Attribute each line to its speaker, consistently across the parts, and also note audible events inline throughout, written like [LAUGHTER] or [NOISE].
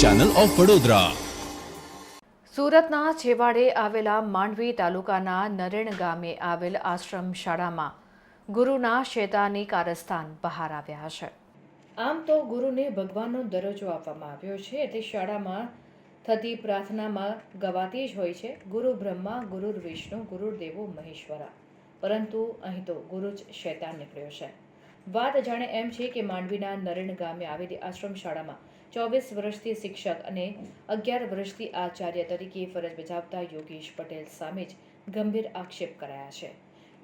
Speaker 1: Channel of Vadodara
Speaker 2: સુરતના છેવાડે આવેલા માંડવી તાલુકાના નરેણ ગામે આવેલ આશ્રમ શાળામાં ગુરુના શેતાની કારસ્થાન બહાર આવ્યા છે આમ તો ગુરુને ભગવાનનો દરજ્જો આપવામાં આવ્યો છે, એટલે શાળામાં થતી પ્રાર્થનામાં ગવાતી જ હોય છે, ગુરુ બ્રહ્મા ગુરુર વિષ્ણુ ગુરુર દેવો, મહેશ્વરા. પરંતુ અહીં તો ગુરુ જ શૈતાન નીકળ્યો છે. વાત જાણે એમ છે કે માંડવીના નરેણ ગામે આવેલી આશ્રમ શાળામાં ચોવીસ વર્ષથી શિક્ષક અને અગિયાર વર્ષથી આચાર્ય તરીકે ફરજ બજાવતા યોગેશ પટેલ સામે જ ગંભીર આક્ષેપ કરાયા છે.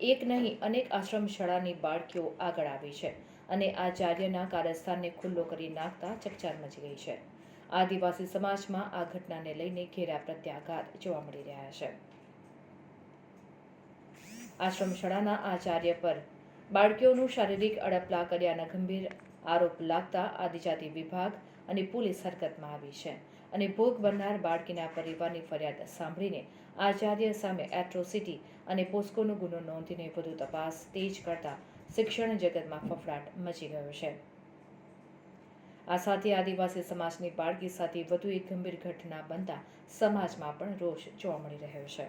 Speaker 2: એક નહીં, અનેક આશ્રમ શાળાની બાળકીઓ આગળ આવી છે અને આચાર્યના કાર્યસ્થાનને ખુલ્લો કરી નાખતા ચકચાર મચી ગઈ છે. આદિવાસી સમાજમાં આ ઘટનાને લઈને ઘેરા પ્રત્યાઘાત જોવા મળી રહ્યા છે. આશ્રમ શાળાના આચાર્ય પર બાળકીઓનું શારીરિક અડપલા કર્યાના ગંભીર આરોપ લાગતા આદિજાતિ વિભાગ અને પોલીસ હરકતમાં આવી છે અને ભોગ બનનાર બાળકીના પરિવારની ફરિયાદ સાંભળીને આચાર્ય સામે એટ્રોસિટી અને પોસ્કોનો ગુનો નોંધીને વધુ તપાસ તેજ કરતા શિક્ષણ જગતમાં ફફડાટ મચી ગયો છે. આ સાથે આદિવાસી સમાજની બાળકી સાથે વધુ એક ગંભીર ઘટના બનતા સમાજમાં પણ રોષ જોવા મળી રહ્યો છે.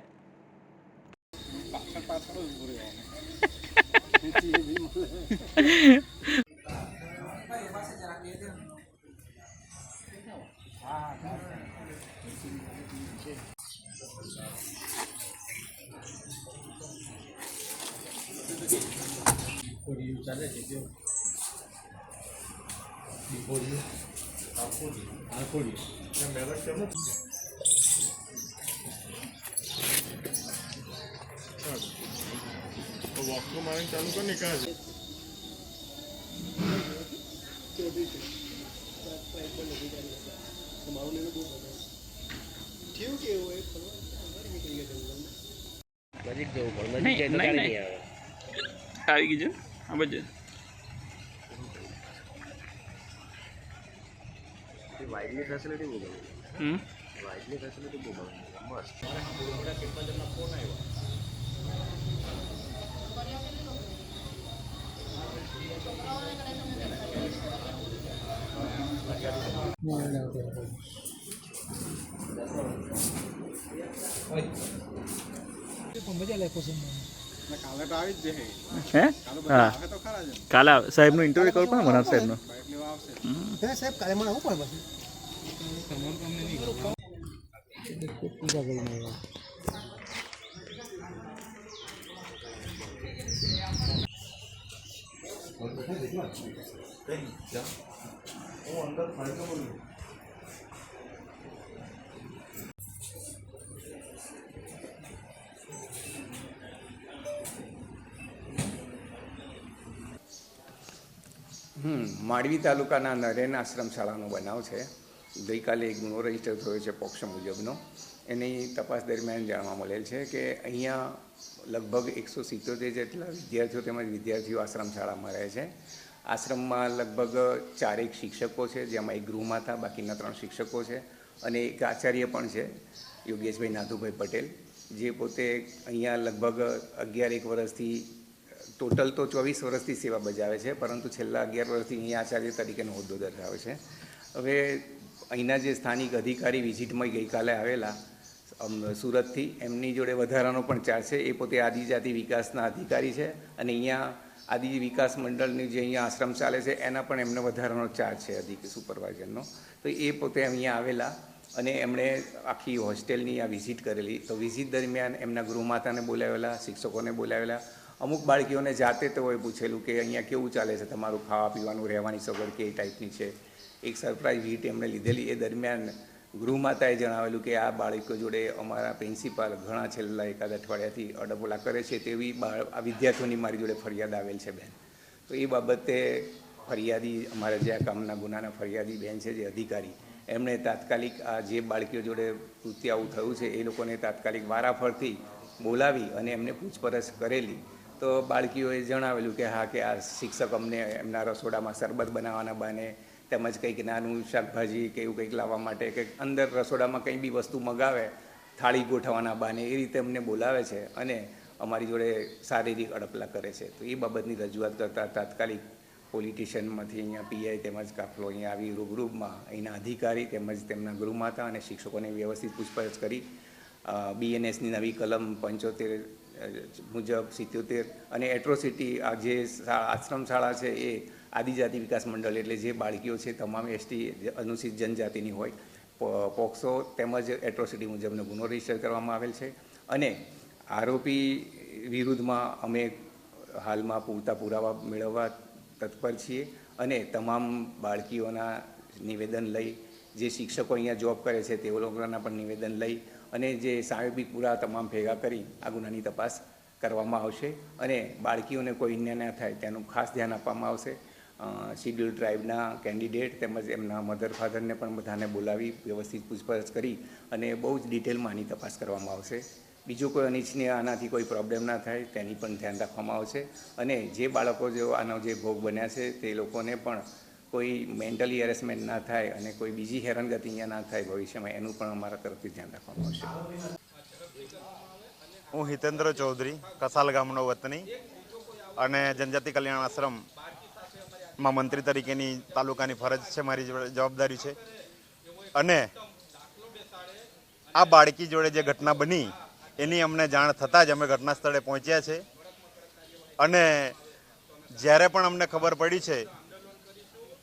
Speaker 2: [LAUGHS] [LAUGHS] [LAUGHS]
Speaker 3: દીપોડીયું ચાલે છે જો દીપોડીયું આખોડી
Speaker 4: વોક તો મારે ચાલુ કર ને કાં છે
Speaker 5: નજીક જવું પડે નજીક જાય તો ગાડી નહીં આવે
Speaker 6: ગઈ આ
Speaker 5: ફેસિલિટી બહુ ગમી વાઇડની ફેસિલિટી બહુ ગમી મસ્ત
Speaker 4: કાલે તો આવી જ જશે
Speaker 6: હે
Speaker 4: કાલે
Speaker 6: સાહેબનું ઇન્ટરવ્યુ કરવો પડે
Speaker 4: બાઇક લેવા આવશે
Speaker 3: સાહેબ, કાલે મને આવું પડે પછી. પૂજા કરીને આવ્યા
Speaker 7: હમ, માંડવી તાલુકાના નરેન આશ્રમ શાળાનો બનાવ છે. ગઈકાલે એક ગુનો રજિસ્ટર થયો છે પક્ષ મુજબનો. એની તપાસ દરમિયાન જાણવા મળેલ છે કે અહીંયા લગભગ એકસો સિત્તોતેર જેટલા વિદ્યાર્થીઓ તેમજ વિદ્યાર્થીઓ આશ્રમ શાળામાં રહે છે. આશ્રમમાં લગભગ ચારેક શિક્ષકો છે, જેમાં એક ગૃહમાતા, બાકીના ત્રણ શિક્ષકો છે અને એક આચાર્ય પણ છે, યોગેશભાઈ નાથુભાઈ પટેલ, જે પોતે અહીંયા લગભગ અગિયાર એક વર્ષથી ટોટલ તો ચોવીસ વર્ષથી સેવા બજાવે છે, પરંતુ છેલ્લા અગિયાર વર્ષથી અહીંયા આચાર્ય તરીકેનો હોદ્દો દર્શાવે છે. હવે અહીંના જે સ્થાનિક અધિકારી વિઝિટમાં ગઈકાલે આવેલા સુરતથી, એમની જોડે વધારાનો પણ ચાર્જ છે. એ પોતે આદિજાતિ વિકાસના અધિકારી છે અને અહીંયા આદિ વિકાસ મંડળની જે અહીંયા આશ્રમ ચાલે છે, એના પણ એમને વધારાનો ચાર્જ છે અધિક સુપરવાઇઝરનો. તો એ પોતે અહીંયા આવેલા અને એમણે આખી હોસ્ટેલની આ વિઝિટ કરેલી. તો વિઝિટ દરમિયાન એમના ગૃહમાતાને બોલાવેલા, શિક્ષકોને બોલાવેલા અમુક બાળકીઓને જાતે તો હોય પૂછેલું કે અહીંયા કેવું ચાલે છે તમારું ખાવા પીવાનું, રહેવાની સગવડ કે ટાઈપની છે. એક સરપ્રાઇઝ હીટ એમણે લીધેલી. એ દરમિયાન ગૃહમાતાએ જણાવેલું કે આ બાળકો જોડે અમારા પ્રિન્સિપાલ ઘણા છેલ્લા એકાદ અઠવાડિયાથી અડબોલા કરે છે તેવી આ વિદ્યાર્થીઓની મારી જોડે ફરિયાદ આવેલ છે બેન. તો એ બાબતે ફરિયાદી, અમારા જે આ કામના ગુનાના ફરિયાદી બેન છે જે અધિકારી, એમણે તાત્કાલિક આ જે બાળકીઓ જોડે કૃત્ય આવું થયું છે એ લોકોને તાત્કાલિક વારાફરતી બોલાવી અને એમને પૂછપરછ કરેલી. તો બાળકીઓએ જણાવેલું કે હા, કે આ શિક્ષક અમને એમના રસોડામાં શરબત બનાવવાના બહાને તેમજ કંઈક નાનું શાકભાજી કે એવું કંઈક લાવવા માટે કે અંદર રસોડામાં કંઈ બી વસ્તુ મગાવે, થાળી ગોઠવવાના બહાને, એ રીતે અમને બોલાવે છે અને અમારી જોડે શારીરિક અડપલા કરે છે. તો એ બાબતની રજૂઆત કરતાં તાત્કાલિક પોલિટિશિયનમાંથી અહીંયા પીઆઈ તેમજ કાફલો અહીંયા આવી રૂબરૂબમાં અહીંના અધિકારી તેમજ તેમના ગૃહમાતા અને શિક્ષકોને વ્યવસ્થિત પૂછપરછ કરી બીએનએસની નવી કલમ પંચોતેર મુજબ સિત્યોતેર અને એટ્રોસિટી આ જે આશ્રમ શાળા છે એ આદિજાતિ વિકાસ મંડળ એટલે જે બાળકીઓ છે તમામ એસટી અનુસૂચિત જનજાતિની હોય પોક્સો તેમજ એટ્રોસિટી મુજબનો ગુનો રજિસ્ટર કરવામાં આવેલ છે. અને આરોપી વિરુદ્ધમાં અમે હાલમાં પૂરતા પુરાવા મેળવવા તત્પર છીએ અને તમામ બાળકીઓના નિવેદન લઈ, જે શિક્ષકો અહીંયા જોબ કરે છે તેઓ લોકોના પણ નિવેદન લઈ અને જે સાહેબી પૂરા તમામ ભેગા કરી આ ગુનાની તપાસ કરવામાં આવશે અને બાળકીઓને કોઈ અન્યાય ના થાય તેનું ખાસ ધ્યાન આપવામાં આવશે. શિડ્યુલ ટ્રાઇબના કેન્ડિડેટ તેમજ એમના મધર ફાધરને પણ બધાને બોલાવી વ્યવસ્થિત પૂછપરછ કરી અને બહુ જ ડિટેલમાં આની તપાસ કરવામાં આવશે. બીજું કોઈ અનિચ્છનીય આનાથી કોઈ પ્રોબ્લેમ ના થાય તેની પણ ધ્યાન રાખવામાં આવશે અને જે બાળકો જેઓ આનો જે ભોગ બન્યા છે તે લોકોને પણ કોઈ મેન્ટલી હેરેસમેન્ટ ના થાય અને કોઈ બીજી હેરાનગતિ અહીંયા ના થાય ભવિષ્યમાં, એનું પણ અમારા તરફથી ધ્યાન રાખવામાં આવશે.
Speaker 1: હું હિતેન્દ્ર ચૌધરી, કસાલ ગામનો વતની અને જનજાતિ કલ્યાણ આશ્રમમાં મંત્રી તરીકેની તાલુકાની ફરજ છે, મારી જવાબદારી છે. અને આ બાળકી જોડે જે ઘટના બની, એની અમને જાણ થતાં જ અમે ઘટના સ્થળે પહોંચ્યા છે. અને જ્યારે પણ અમને ખબર પડી છે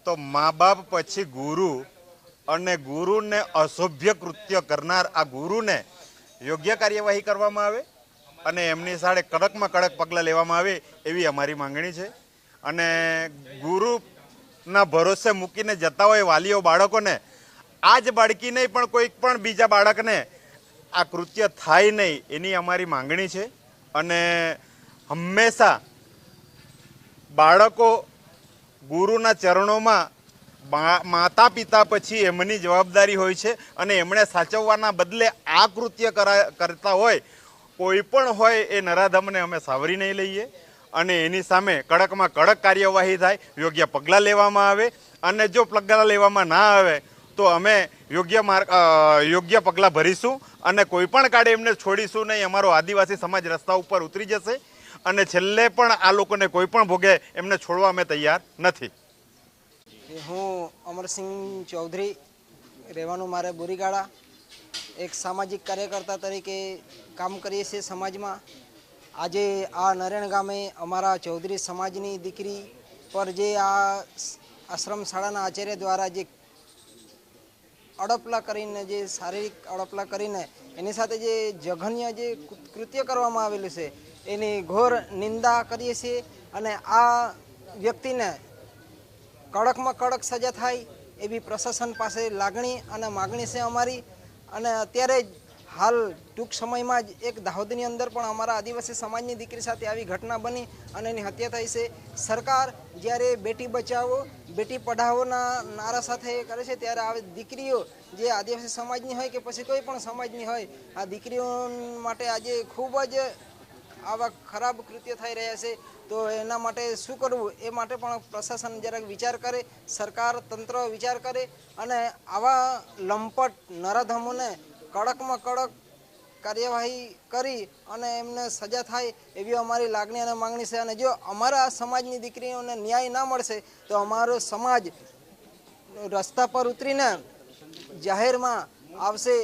Speaker 1: તો મા બાપ પછી ગુરુ અને ગુરુને અસભ્ય કૃત્ય કરનાર આ ગુરુને યોગ્ય કાર્યવાહી કરવામાં આવે અને એમની સાડે કડકમાં કડક પગલાં લેવામાં આવે એવી અમારી માંગણી છે. અને ગુરુના ભરોસે મૂકીને જતા હોય વાલીઓ બાળકોને આ જ બાળકી નહીં પણ કોઈક પણ બીજા બાળકને આ કૃત્ય થાય નહીં એની અમારી માંગણી છે. અને હંમેશા બાળકો ગુરુના ચરણોમાં માતા પિતા પછી એમની જવાબદારી હોય છે અને એમણે સાચવવાના બદલે આ કૃત્ય કરા, કરતા હોય, કોઈ પણ હોય એ નરાધમને અમે સાવરી નહીં લઈએ અને એની સામે કડકમાં કડક કાર્યવાહી થાય, યોગ્ય પગલાં લેવામાં આવે અને જો પગલાં લેવામાં ના આવે તો અમે યોગ્ય માર્ગ યોગ્ય પગલાં ભરીશું અને કોઈ પણ કાળે એમને છોડીશું નહીં, અમારો આદિવાસી સમાજ રસ્તા ઉપર ઉતરી જશે. અને છેલ્લે પણ આ લોકોને કોઈ પણ ભોગે એમને છોડવા અમે તૈયાર નથી.
Speaker 8: હું અમરસિંહ ચૌધરી, રહેવાનું મારે બોરીગાળા, એક સામાજિક કાર્યકર્તા તરીકે કામ કરીએ છીએ સમાજમાં. આજે આ નરેણ ગામે અમારા ચૌધરી સમાજની દીકરી પર જે આ આશ્રમ શાળાના આચાર્ય દ્વારા જે અડપલા કરીને, જે શારીરિક અડપલા કરીને, એની સાથે જે જઘન્ય જે કૃત્ય કરવામાં આવેલું છે એની ઘોર નિંદા કરીએ છીએ અને આ વ્યક્તિને કડકમાં કડક સજા થાય એવી પ્રશાસન પાસે લાગણી અને માગણી છે અમારી. અને અત્યારે હાલ ટૂંક સમયમાં જ એક દાહોદની અંદર પણ અમારા આદિવાસી સમાજની દીકરી સાથે આવી ઘટના બની અને એની હત્યા થઈ છે. સરકાર જ્યારે બેટી બચાવો, બેટી પઢાઓના નારા સાથે કરે છે ત્યારે આવી દીકરીઓ જે આદિવાસી સમાજની હોય કે પછી કોઈ પણ સમાજની હોય, આ દીકરીઓ માટે આજે ખૂબ જ આવા ખરાબ કૃત્ય થઈ રહ્યા છે, તો એના માટે શું કરવું? એ માટે પણ પ્રશાસન જરાક વિચાર કરે, સરકાર તંત્ર વિચાર કરે અને આવા લંપટ નરાધમોને કડકમાં કડક કાર્યવાહી કરી અને એમને સજા થાય એવી અમારી લાગણી અને માંગણી છે. અને જો અમારા સમાજની દીકરીઓને ન્યાય ના મળશે, તો અમારો સમાજ રસ્તા પર ઉતરીને જાહેરમાં આવશે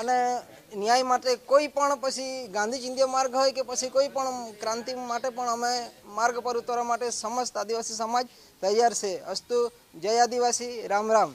Speaker 8: અને ન્યાય માટે કોઈ પણ પછી ગાંધી ચિંધ્ય માર્ગ હોય કે પછી કોઈ પણ ક્રાંતિ માટે પણ અમે માર્ગ પર ઉતરવા માટે સમસ્ત આદિવાસી સમાજ તૈયાર છે. અસ્તુ જય આદિવાસી. રામ રામ.